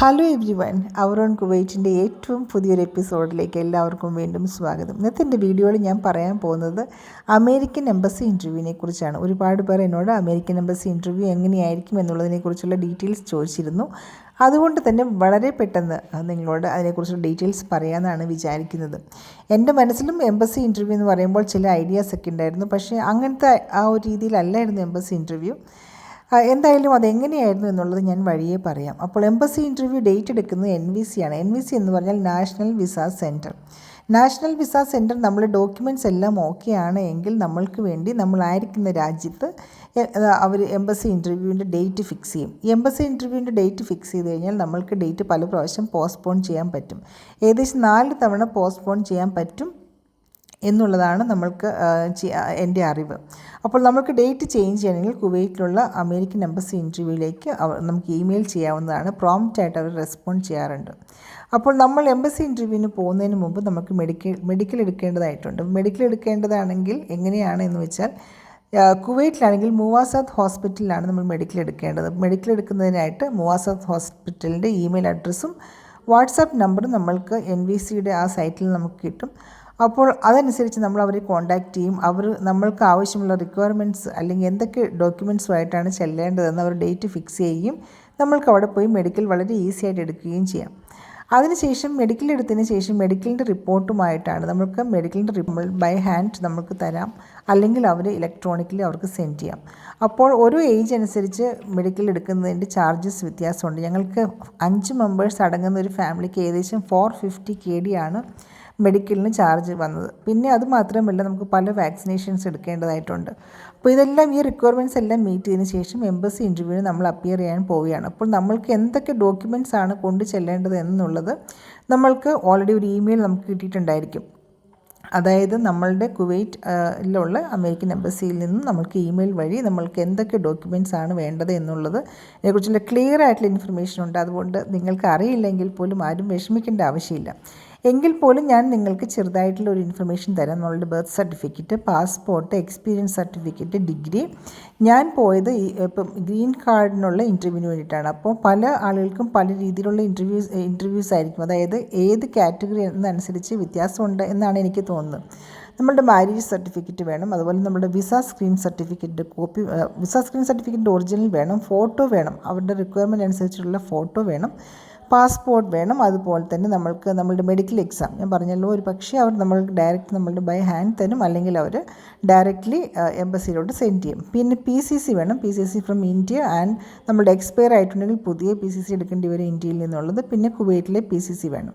Hello every one our own കുവൈറ്റിന്റെ ഏറ്റവും പുതിയൊരു എപ്പിസോഡിലേക്ക് എല്ലാവർക്കും വീണ്ടും സ്വാഗതം. ഇന്നത്തെ എന്റെ വീഡിയോയിൽ ഞാൻ പറയാൻ പോകുന്നത് അമേരിക്കൻ എംബസി ഇന്റർവ്യൂവിനെ കുറിച്ചാണ്. ഒരുപാട് പേർ എന്നോട് അമേരിക്കൻ എംബസി ഇന്റർവ്യൂ എങ്ങനെയായിരിക്കും എന്നുള്ളതിനെക്കുറിച്ചുള്ള ഡീറ്റെയിൽസ് ചോദിച്ചിരുന്നു. അതുകൊണ്ട് തന്നെ വളരെ പെട്ടെന്ന് നിങ്ങളോട് അതിനെക്കുറിച്ചുള്ള ഡീറ്റെയിൽസ് പറയാമെന്നാണ് വിചാരിക്കുന്നത്. എന്റെ മനസ്സിലും എംബസി ഇന്റർവ്യൂ എന്ന് പറയുമ്പോൾ ചില ഐഡിയാസ് ഒക്കെ ഉണ്ടായിരുന്നു. പക്ഷേ അങ്ങനത്തെ ആ ഒരു രീതിയിലല്ലായിരുന്നു എംബസി ഇന്റർവ്യൂ എന്തായാലും അതെങ്ങനെയായിരുന്നു എന്നുള്ളത് ഞാൻ വഴിയെ പറയാം. അപ്പോൾ എംബസി ഇന്റർവ്യൂ ഡേറ്റ് എടുക്കുന്നത് എൻ വി സി ആണ്. എൻ വി സി എന്ന് പറഞ്ഞാൽ national visa centre national visa centre നമ്മൾ ഡോക്യുമെന്റ്സ് എല്ലാം ഓക്കെ ആണ് എങ്കിൽ നമ്മൾക്ക് വേണ്ടി നമ്മളായിരിക്കുന്ന രാജ്യത്ത് അവർ എംബസി ഇന്റർവ്യൂവിന്റെ ഡേറ്റ് ഫിക്സ് ചെയ്യും. ഈ എംബസി ഇന്റർവ്യൂവിന്റെ ഡേറ്റ് ഫിക്സ് ചെയ്ത് കഴിഞ്ഞാൽ നമ്മൾക്ക് ഡേറ്റ് പല പ്രാവശ്യം പോസ്റ്റ്പോൺ ചെയ്യാൻ പറ്റും. ഏകദേശം നാല് തവണ പോസ്റ്റ്പോൺ ചെയ്യാൻ പറ്റും. എന്നുള്ളതാണ് നമ്മൾക്ക് എന്റെ അറിവ്. അപ്പോൾ നമുക്ക് ഡേറ്റ് ചേഞ്ച് ചെയ്യണമെങ്കിൽ കുവൈറ്റിലുള്ള അമേരിക്കൻ എംബസി ഇന്റർവ്യൂവിലേക്ക് നമുക്ക് ഇമെയിൽ ചെയ്യാവുന്നതാണ്. പ്രോംപ്റ്റായിട്ട് അവർ റെസ്പോണ്ട് ചെയ്യാറുണ്ട്. അപ്പോൾ നമ്മൾ എംബസി ഇന്റർവ്യൂവിന് പോകുന്നതിന് മുമ്പ് നമുക്ക് മെഡിക്കൽ മെഡിക്കൽ എടുക്കേണ്ടതായിട്ടുണ്ട്. മെഡിക്കൽ എടുക്കേണ്ടതാണെങ്കിൽ എങ്ങനെയാണ് എന്ന് വെച്ചാൽ കുവൈറ്റിലാണെങ്കിൽ മുവാസാദ് ഹോസ്പിറ്റലിലാണ് നമ്മൾ മെഡിക്കൽ എടുക്കേണ്ടത്. മെഡിക്കൽ എടുക്കുന്നതിനായിട്ട് മുവാസാദ് ഹോസ്പിറ്റലിന്റെ ഇമെയിൽ അഡ്രസ്സും വാട്സാപ്പ് നമ്പർ നമ്മൾക്ക് എൻ വി സിയുടെ ആ സൈറ്റിൽ നമുക്ക് കിട്ടും. അപ്പോൾ അതനുസരിച്ച് നമ്മൾ അവരെ കോൺടാക്റ്റ് ചെയ്യും. അവർ നമ്മൾക്ക് ആവശ്യമുള്ള റിക്വയർമെന്റ്സ് അല്ലെങ്കിൽ എന്തൊക്കെ ഡോക്യുമെന്റ്സുമായിട്ടാണ് ചെല്ലേണ്ടതെന്ന് അവർ ഡേറ്റ് ഫിക്സ് ചെയ്യുകയും നമ്മൾക്ക് അവിടെ പോയി മെഡിക്കൽ വളരെ ഈസി ആയിട്ട് എടുക്കുകയും ചെയ്യാം. അതിനുശേഷം മെഡിക്കൽ എടുത്തതിന് ശേഷം മെഡിക്കലിന്റെ റിപ്പോർട്ടുമായിട്ടാണ് നമുക്ക് മെഡിക്കലിന്റെ റിപ്പോർട്ട് ബൈ ഹാൻഡ് നമുക്ക് തരാം. അല്ലെങ്കിൽ അവർ ഇലക്ട്രോണിക്കലി അവർക്ക് സെൻഡ് ചെയ്യാം. അപ്പോൾ ഓരോ ഏജ് അനുസരിച്ച് മെഡിക്കൽ എടുക്കുന്നതിന്റെ ചാർജസ് വ്യത്യാസമുണ്ട്. ഞങ്ങൾക്ക് അഞ്ച് മെമ്പേഴ്സ് അടങ്ങുന്ന ഒരു ഫാമിലിക്ക് ഏകദേശം ഫോർ ഫിഫ്റ്റി കെ ഡി ആണ്. മെഡിക്കലിന് ചാർജ് വന്നത്. പിന്നെ അത് മാത്രമല്ല നമുക്ക് പല വാക്സിനേഷൻസ് എടുക്കേണ്ടതായിട്ടുണ്ട്. അപ്പോൾ ഇതെല്ലാം ഈ റിക്വയർമെന്റ്സ് എല്ലാം മീറ്റ് ചെയ്തതിന് ശേഷം എംബസി ഇന്റർവ്യൂവിന് നമ്മൾ അപ്പിയർ ചെയ്യാൻ പോവുകയാണ്. അപ്പോൾ നമ്മൾക്ക് എന്തൊക്കെ ഡോക്യുമെന്റ്സ് ആണ് കൊണ്ടു ചെല്ലേണ്ടത് എന്നുള്ളത് നമ്മൾക്ക് ഓൾറെഡി ഒരു ഇമെയിൽ നമുക്ക് കിട്ടിയിട്ടുണ്ടായിരിക്കും. അതായത് നമ്മളുടെ കുവൈറ്റിലുള്ള അമേരിക്കൻ എംബസിയിൽ നിന്നും നമുക്ക് ഇമെയിൽ വഴി നമ്മൾക്ക് എന്തൊക്കെ ഡോക്യുമെന്റ്സ് ആണ് വേണ്ടത് എന്നുള്ളത് ഇതിനെക്കുറിച്ചുള്ള ക്ലിയർ ആയിട്ടുള്ള ഇൻഫർമേഷൻ ഉണ്ട്. അതുകൊണ്ട് നിങ്ങൾക്ക് അറിയില്ലെങ്കിൽ പോലും ആരും വിഷമിക്കേണ്ട ആവശ്യമില്ല. എങ്കിൽ പോലും ഞാൻ നിങ്ങൾക്ക് ചെറുതായിട്ടുള്ള ഒരു ഇൻഫർമേഷൻ തരാം. നമ്മളുടെ birth certificate passport experience certificate degree ഞാൻ പോയത് ഇപ്പം ഗ്രീൻ കാർഡിനുള്ള ഇന്റർവ്യൂവിന് വേണ്ടിയിട്ടാണ്. അപ്പോൾ പല ആളുകൾക്കും പല രീതിയിലുള്ള ഇന്റർവ്യൂസ് ഇന്റർവ്യൂസ് ആയിരിക്കും. അതായത് ഏത് കാറ്റഗറി എന്നനുസരിച്ച് വ്യത്യാസമുണ്ട് എന്നാണ് എനിക്ക് തോന്നുന്നത്. നമ്മളുടെ മാരേജ് സർട്ടിഫിക്കറ്റ് വേണം. അതുപോലെ നമ്മുടെ visa screen certificate copy visa screen certificate original വേണം. ഫോട്ടോ വേണം. അവരുടെ റിക്വയർമെന്റ് അനുസരിച്ചുള്ള ഫോട്ടോ വേണം. പാസ്പോർട്ട് വേണം. അതുപോലെ തന്നെ നമ്മൾക്ക് നമ്മളുടെ മെഡിക്കൽ എക്സാം ഞാൻ പറഞ്ഞല്ലോ ഒരു പക്ഷേ അവർ നമ്മൾ ഡയറക്റ്റ് നമ്മളുടെ ബൈ ഹാൻഡ് തരും. അല്ലെങ്കിൽ അവർ ഡയറക്റ്റ്ലി എംബസിയിലോട്ട് സെൻഡ് ചെയ്യും. പിന്നെ പി സി സി വേണം. P C C from India and നമ്മളുടെ എക്സ്പയർ ആയിട്ടുണ്ടെങ്കിൽ പുതിയ പി സി സി എടുക്കേണ്ടി വരും ഇന്ത്യയിൽ നിന്നുള്ളത്. പിന്നെ കുവൈറ്റിലെ പി സി സി വേണം.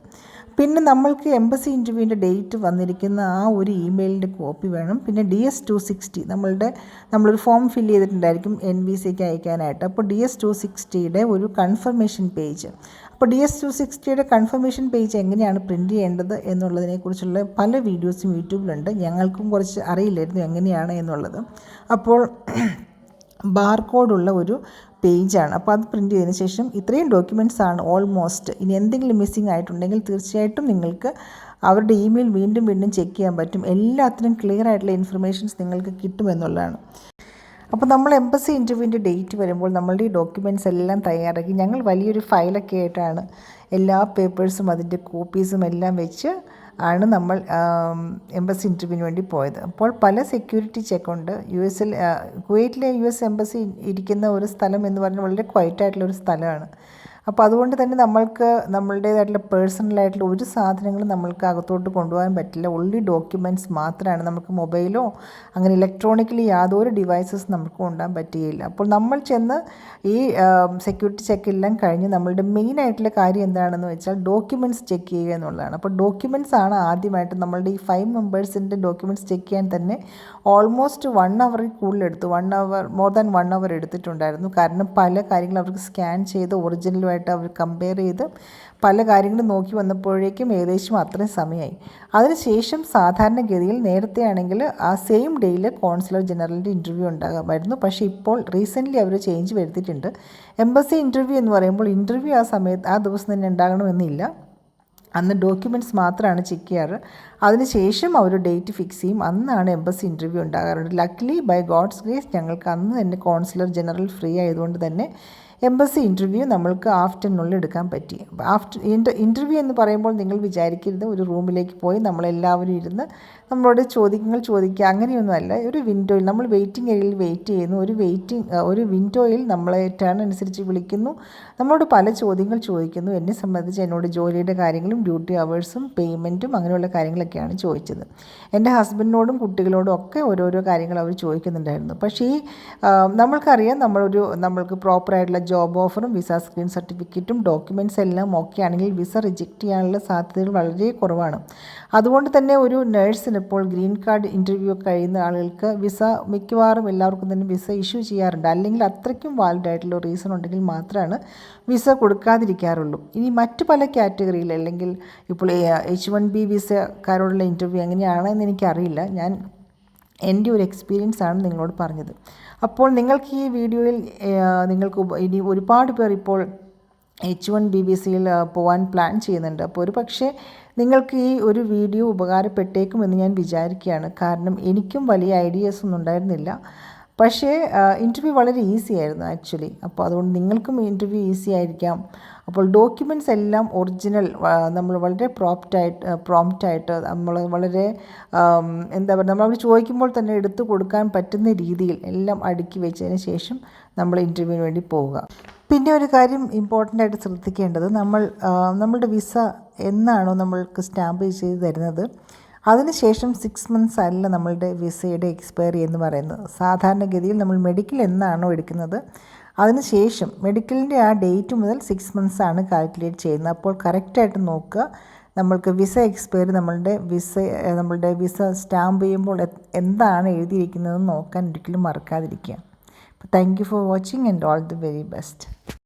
പിന്നെ നമ്മൾക്ക് എംബസി ഇന്റർവ്യൂവിന്റെ ഡേറ്റ് വന്നിരിക്കുന്ന ആ ഒരു ഇമെയിലിന്റെ കോപ്പി വേണം. പിന്നെ ഡി എസ് ടു സിക്സ്റ്റി നമ്മളുടെ നമ്മളൊരു ഫോം ഫില്ല് ചെയ്തിട്ടുണ്ടായിരിക്കും എൻ വി സിക്ക് അയക്കാനായിട്ട്. അപ്പോൾ ഡി എസ് ടു സിക്സ്റ്റിയുടെ ഒരു കൺഫർമേഷൻ പേജ് അപ്പോൾ ഡി എസ് ടു സിക്സ്റ്റിയുടെ കൺഫർമേഷൻ പേജ് എങ്ങനെയാണ് പ്രിന്റ് ചെയ്യേണ്ടത് എന്നുള്ളതിനെക്കുറിച്ചുള്ള പല വീഡിയോസും യൂട്യൂബിലുണ്ട്. ഞങ്ങൾക്കും കുറച്ച് അറിയില്ലായിരുന്നു എങ്ങനെയാണ് എന്നുള്ളത്. അപ്പോൾ ബാർകോഡുള്ള ഒരു പേജാണ് അപ്പോൾ അത് പ്രിന്റ് ചെയ്തതിന് ശേഷം ഇത്രയും ഡോക്യുമെന്റ്സ് ആണ് ഓൾമോസ്റ്റ് ഇനി എന്തെങ്കിലും മിസ്സിംഗ് ആയിട്ടുണ്ടെങ്കിൽ തീർച്ചയായിട്ടും നിങ്ങൾക്ക് അവരുടെ ഇമെയിൽ വീണ്ടും വീണ്ടും ചെക്ക് ചെയ്യാൻ പറ്റും. എല്ലാത്തിനും ക്ലിയർ ആയിട്ടുള്ള ഇൻഫർമേഷൻസ് നിങ്ങൾക്ക് കിട്ടുമെന്നുള്ളതാണ്. അപ്പോൾ നമ്മൾ എംബസി ഇന്റർവ്യൂവിന്റെ ഡേറ്റ് വരുമ്പോൾ നമ്മളുടെ ഈ ഡോക്യുമെന്റ്സ് എല്ലാം തയ്യാറാക്കി ഞങ്ങൾ വലിയൊരു ഫയലൊക്കെ ആയിട്ടാണ് എല്ലാ പേപ്പേഴ്സും അതിന്റെ കോപ്പീസും എല്ലാം വെച്ച് ആണ് നമ്മൾ എംബസി ഇന്റർവ്യൂവിന് വേണ്ടി പോയത്. അപ്പോൾ പല സെക്യൂരിറ്റി ചെക്കുണ്ട് യു എസിൽ കുവൈറ്റിലെ യു എസ് എംബസി ഇരിക്കുന്ന ഒരു സ്ഥലം എന്ന് പറഞ്ഞാൽ വളരെ ക്വയറ്റായിട്ടുള്ള ഒരു സ്ഥലമാണ്. അപ്പോൾ അതുകൊണ്ട് തന്നെ നമ്മൾക്ക് നമ്മളുടേതായിട്ടുള്ള പേഴ്സണലായിട്ടുള്ള ഒരു സാധനങ്ങളും നമ്മൾക്ക് അകത്തോട്ട് കൊണ്ടുപോകാൻ പറ്റില്ല. ഓൺലി ഡോക്യുമെന്റ്സ് മാത്രമാണ് നമുക്ക് മൊബൈലോ അങ്ങനെ ഇലക്ട്രോണിക്കലി യാതൊരു ഡിവൈസസ് നമുക്ക് കൊണ്ടുപോകാൻ പറ്റുകയില്ല. അപ്പോൾ നമ്മൾ ചെന്ന് ഈ സെക്യൂരിറ്റി ചെക്ക് എല്ലാം കഴിഞ്ഞ് നമ്മളുടെ മെയിൻ ആയിട്ടുള്ള കാര്യം എന്താണെന്ന് വെച്ചാൽ ഡോക്യുമെന്റ്സ് ചെക്ക് ചെയ്യുക എന്നുള്ളതാണ്. അപ്പോൾ ഡോക്യുമെന്റ്സ് ആണ് ആദ്യമായിട്ട് നമ്മളുടെ ഈ ഫൈവ് മെമ്പേഴ്സിന്റെ ഡോക്യുമെന്റ്സ് ചെക്ക് ചെയ്യാൻ തന്നെ ഓൾമോസ്റ്റ് വൺ അവറിൽ കൂടുതൽ എടുത്തു. One hour more than one hour എടുത്തിട്ടുണ്ടായിരുന്നു. കാരണം പല കാര്യങ്ങളും അവർക്ക് സ്കാൻ ചെയ്ത് ഒറിജിനലുമായിട്ട് അവർ കമ്പയർ ചെയ്ത് പല കാര്യങ്ങളും നോക്കി വന്നപ്പോഴേക്കും ഏകദേശം അത്രയും സമയമായി. അതിനുശേഷം സാധാരണഗതിയിൽ നേരത്തെ ആണെങ്കിൽ ആ സെയിം ഡേയിൽ കോൺസുലർ ജനറലിന്റെ ഇന്റർവ്യൂ ഉണ്ടാകാമായിരുന്നു. പക്ഷേ ഇപ്പോൾ റീസെന്റ്ലി അവർ ചേഞ്ച് വരുത്തിയിട്ടുണ്ട്. എംബസി ഇന്റർവ്യൂ എന്ന് പറയുമ്പോൾ ഇന്റർവ്യൂ ആ സമയത്ത് ആ ദിവസം തന്നെ ഉണ്ടാകണമെന്നില്ല. അന്ന് ഡോക്യുമെന്റ്സ് മാത്രമാണ് ചെക്ക് ചെയ്യാറ്. അതിനുശേഷം അവർ ഡേറ്റ് ഫിക്സ് ചെയ്യും. അന്നാണ് എംബസി ഇന്റർവ്യൂ ഉണ്ടാകാറുണ്ട്. ലക്ലി ബൈ ഗോഡ്സ് ഗ്രേസ് ഞങ്ങൾക്ക് അന്ന് തന്നെ കോൺസുലർ ജനറൽ ഫ്രീ ആയതുകൊണ്ട് തന്നെ എംബസി ഇന്റർവ്യൂ നമ്മൾക്ക് ആഫ്റ്റർനൂണിൽ എടുക്കാൻ പറ്റി. ആഫ്റ്റർ ഇന്റർവ്യൂ എന്ന് പറയുമ്പോൾ നിങ്ങൾ വിചാരിക്കരുത് ഒരു റൂമിലേക്ക് പോയി നമ്മളെല്ലാവരും ഇരുന്ന് നമ്മളോട് ചോദ്യങ്ങൾ ചോദിക്കുക അങ്ങനെയൊന്നുമല്ല ഒരു വിൻഡോയിൽ നമ്മൾ വെയിറ്റിംഗ് ഏരിയയിൽ വെയിറ്റ് ചെയ്യുന്നു. ഒരു വെയിറ്റിംഗ് ഒരു വിൻഡോയിൽ നമ്മളെ ടേൺ അനുസരിച്ച് വിളിക്കുന്നു. നമ്മളോട് പല ചോദ്യങ്ങൾ ചോദിക്കുന്നു. എന്നെ സംബന്ധിച്ച് എന്നോട് ജോലിയുടെ കാര്യങ്ങളും ഡ്യൂട്ടി അവേഴ്സും പേയ്മെന്റും അങ്ങനെയുള്ള കാര്യങ്ങളൊക്കെയാണ് ചോദിച്ചത്. എന്റെ ഹസ്ബൻഡിനോടും കുട്ടികളോടും ഒക്കെ ഓരോരോ കാര്യങ്ങൾ അവർ ചോദിക്കുന്നുണ്ടായിരുന്നു. പക്ഷേ ഈ നമ്മൾക്കറിയാം നമ്മളൊരു നമ്മൾക്ക് പ്രോപ്പറായിട്ടുള്ള ജോബ് ഓഫറും വിസ സ്ക്രീൻ സർട്ടിഫിക്കറ്റും ഡോക്യുമെന്റ്സ് എല്ലാം ഓക്കെ ആണെങ്കിൽ വിസ റിജക്റ്റ് ചെയ്യാനുള്ള സാധ്യതകൾ വളരെ കുറവാണ്. അതുകൊണ്ട് തന്നെ ഒരു നേഴ്സിന് ഇപ്പോൾ ഗ്രീൻ കാർഡ് ഇന്റർവ്യൂ കഴിയുന്ന ആളുകൾക്ക് വിസ മിക്കവാറും എല്ലാവർക്കും തന്നെ വിസ ഇഷ്യൂ ചെയ്യാറുണ്ട്. അല്ലെങ്കിൽ അത്രയ്ക്കും വാലിഡ് ആയിട്ടുള്ള റീസൺ ഉണ്ടെങ്കിൽ മാത്രമാണ് വിസ കൊടുക്കാതിരിക്കാറുള്ളൂ. ഇനി മറ്റു പല കാറ്റഗറിയിൽ അല്ലെങ്കിൽ ഇപ്പോൾ എച്ച് വൺ ബി വിസക്കാരോടുള്ള ഇന്റർവ്യൂ എങ്ങനെയാണെന്ന് എനിക്കറിയില്ല. ഞാൻ എന്റെ ഒരു എക്സ്പീരിയൻസ് ആണ് നിങ്ങളോട് പറഞ്ഞത്. അപ്പോൾ നിങ്ങൾക്ക് ഈ വീഡിയോയിൽ നിങ്ങൾക്ക് ഇനി ഒരുപാട് പേർ ഇപ്പോൾ എച്ച് വൺ ബി ബി സിയിൽ പോകാൻ പ്ലാൻ ചെയ്യുന്നുണ്ട്. അപ്പോൾ ഒരു പക്ഷേ നിങ്ങൾക്ക് ഈ ഒരു വീഡിയോ ഉപകാരപ്പെട്ടേക്കുമെന്ന് ഞാൻ വിചാരിക്കുകയാണ്. കാരണം എനിക്കും വലിയ ഐഡിയാസ് ഒന്നും ഉണ്ടായിരുന്നില്ല. പക്ഷേ ഇന്റർവ്യൂ വളരെ ഈസി ആയിരുന്നു ആക്ച്വലി അപ്പോൾ അതുകൊണ്ട് നിങ്ങൾക്കും ഇന്റർവ്യൂ ഈസി ആയിരിക്കാം. അപ്പോൾ ഡോക്യുമെന്റ്സ് എല്ലാം ഒറിജിനൽ നമ്മൾ വളരെ പ്രോപ്റ്റായിട്ട് പ്രോംപ്റ്റായിട്ട് നമ്മൾ വളരെ എന്താ പറയുക നമ്മൾ ചോദിക്കുമ്പോൾ തന്നെ എടുത്തു കൊടുക്കാൻ പറ്റുന്ന രീതിയിൽ എല്ലാം അടുക്കി വെച്ചതിന് ശേഷം നമ്മൾ ഇന്റർവ്യൂവിന് വേണ്ടി പോവുക. പിന്നെ ഒരു കാര്യം ഇമ്പോർട്ടന്റ് ആയിട്ട് ശ്രദ്ധിക്കേണ്ടത് നമ്മൾ നമ്മളുടെ വിസ എന്നാണോ നമ്മൾക്ക് സ്റ്റാമ്പ് ചെയ്ത് തരുന്നത്? അതിനുശേഷം സിക്സ് മന്ത്സ് അല്ല നമ്മളുടെ വിസയുടെ എക്സ്പയറി എന്ന് പറയുന്നത്. സാധാരണഗതിയിൽ നമ്മൾ മെഡിക്കൽ എന്നാണോ എടുക്കുന്നത്? അതിനുശേഷം മെഡിക്കലിന്റെ ആ ഡേറ്റ് മുതൽ സിക്സ് മന്ത്സ് ആണ് കാൽക്കുലേറ്റ് ചെയ്യുന്നത്. അപ്പോൾ കറക്റ്റായിട്ട് നോക്കുക. നമ്മൾക്ക് വിസ എക്സ്പയറി നമ്മളുടെ വിസ നമ്മളുടെ വിസ സ്റ്റാമ്പ് ചെയ്യുമ്പോൾ എന്താണ് എഴുതിയിരിക്കുന്നതെന്ന് നോക്കാൻ ഒരിക്കലും മറക്കാതിരിക്കുക. Thank you for watching and all the very best